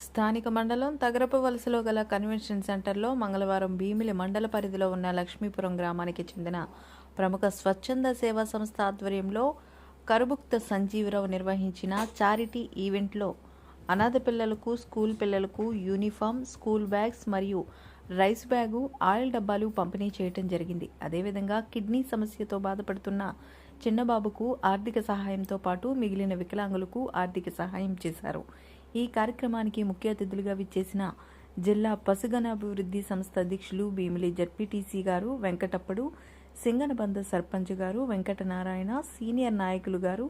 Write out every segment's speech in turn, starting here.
స్థానిక మండలం తగరపు వలసలో గల కన్వెన్షన్ సెంటర్లో మంగళవారం భీమిలి మండల పరిధిలో ఉన్న లక్ష్మీపురం గ్రామానికి చెందిన ప్రముఖ స్వచ్ఛంద సేవా సంస్థ ఆధ్వర్యంలో కరుబుక్త సంజీవరావు నిర్వహించిన చారిటీ ఈవెంట్లో అనాథ పిల్లలకు స్కూల్ పిల్లలకు యూనిఫామ్ స్కూల్ బ్యాగ్స్ మరియు రైస్ బ్యాగు ఆయిల్ డబ్బాలు పంపిణీ చేయటం జరిగింది. అదేవిధంగా కిడ్నీ సమస్యతో బాధపడుతున్న చిన్నబాబుకు ఆర్థిక సహాయంతో పాటు మిగిలిన వికలాంగులకు ఆర్థిక సహాయం చేశారు. ఈ కార్యక్రమానికి ముఖ్య అతిథులుగా విచ్చేసిన జిల్లా పసుగనాభివృద్ధి సంస్థ అధ్యక్షులు భీమిలి జడ్పీటీసీ గారు వెంకటప్పుడు సింగనబంద సర్పంచ్ గారు వెంకటనారాయణ సీనియర్ నాయకులు గారు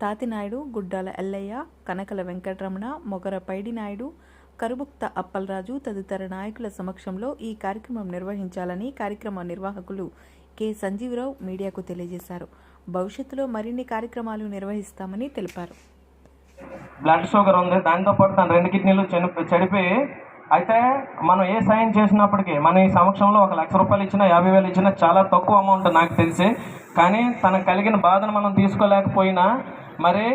తాతినాయుడు గుడ్డాల ఎల్లయ్య కనకల వెంకటరమణ మొగర పైడినాయుడు నాయుడు కరుబుక్త అప్పలరాజు తదితర నాయకుల సమక్షంలో ఈ కార్యక్రమం నిర్వహించాలని కార్యక్రమ నిర్వాహకులు కె. సంజీవరావు మీడియాకు తెలియజేశారు. భవిష్యత్తులో మరిన్ని కార్యక్రమాలు నిర్వహిస్తామని తెలిపారు. బ్లడ్ షుగర్ ఉంది. దాంతో పాటు తన రెండు కిడ్నీలు చనిపి చెడిపోయి అయితే మనం ఏ సాయం చేసినప్పటికీ మన ఈ సమక్షంలో ఒక లక్ష రూపాయలు ఇచ్చినా యాభై వేలు ఇచ్చినా చాలా తక్కువ అమౌంట్ నాకు తెలిసి కానీ తనకు కలిగిన బాధను మనం తీసుకోలేకపోయినా మరి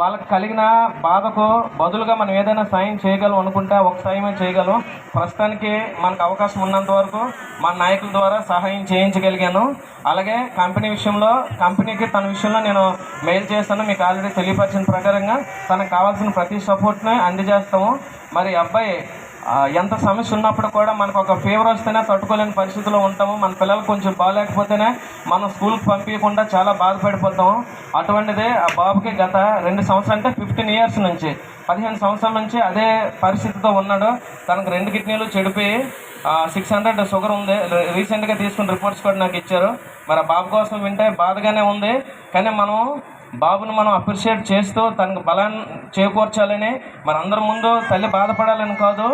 వాళ్ళకి కలిగిన బాధకు బదులుగా మనం ఏదైనా సాయం చేయగలం అనుకుంటే ఒక సాయమే చేయగలం. ప్రస్తుతానికి మనకు అవకాశం ఉన్నంత వరకు మన నాయకుల ద్వారా సహాయం చేయించగలిగాను. అలాగే కంపెనీ విషయంలో కంపెనీకి తన విషయంలో నేను మెయిల్ చేస్తాను మీకు ఆల్రెడీ తెలియపరిచిన ప్రకారంగా తనకు కావాల్సిన ప్రతి సపోర్ట్ని అందజేస్తాము. మరి అబ్బాయి ఎంత సమస్య ఉన్నప్పుడు కూడా మనకు ఒక ఫీవర్ వస్తేనే తట్టుకోలేని పరిస్థితిలో ఉంటాము. మన పిల్లలు కొంచెం బాగాలేకపోతేనే మనం స్కూల్కి పంపించకుండా చాలా బాధపడిపోతాము. అటువంటిది ఆ బాబుకి గత రెండు సంవత్సరాలు అంటే ఫిఫ్టీన్ ఇయర్స్ నుంచి పదిహేను సంవత్సరాల నుంచి అదే పరిస్థితితో ఉన్నాడు. తనకు రెండు కిడ్నీలు చెడిపోయి సిక్స్ హండ్రెడ్ షుగర్ ఉంది. రీసెంట్గా తీసుకున్న రిపోర్ట్స్ కూడా నాకు ఇచ్చారు. మరి ఆ బాబు కోసం వింటే బాధగానే ఉంది. కానీ మనం బాబుని మనం అప్రిషియేట్ చేస్తూ తనకు బలాన్ని చేకూర్చాలని మనందరి అందరి ముందు తల్లి బాధపడాలని కాదు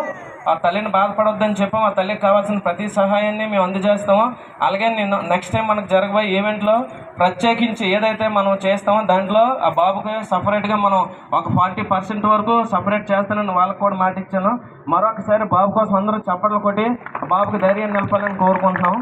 ఆ తల్లిని బాధపడొద్దని చెప్పాం ఆ తల్లికి కావాల్సిన ప్రతి సహాయాన్ని మేము అందజేస్తాము. అలాగే నేను నెక్స్ట్ టైం మనకు జరగబోయే ఈవెంట్లో ప్రత్యేకించి ఏదైతే మనం చేస్తామో దాంట్లో ఆ బాబుకి సపరేట్గా మనం ఒక ఫార్టీ పర్సెంట్ వరకు సపరేట్ చేస్తానని వాళ్ళకి కూడా మాట ఇచ్చాను. మరొకసారి బాబు కోసం అందరూ చప్పట్లు కొట్టి బాబుకి ధైర్యం నిలపాలని కోరుకుంటున్నాం